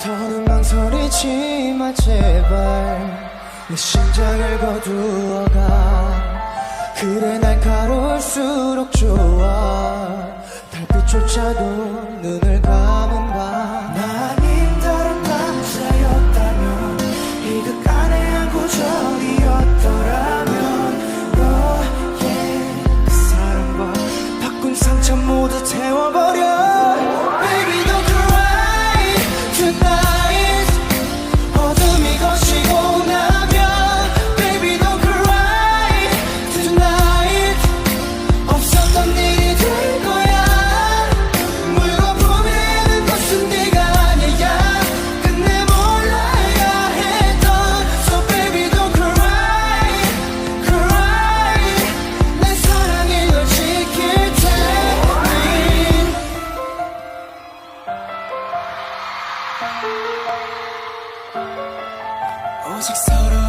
더는 망설이지 마 제발 내 심장을 거두어가 그래 날카로울수록 좋아 달빛조차도 눈을 아직 서로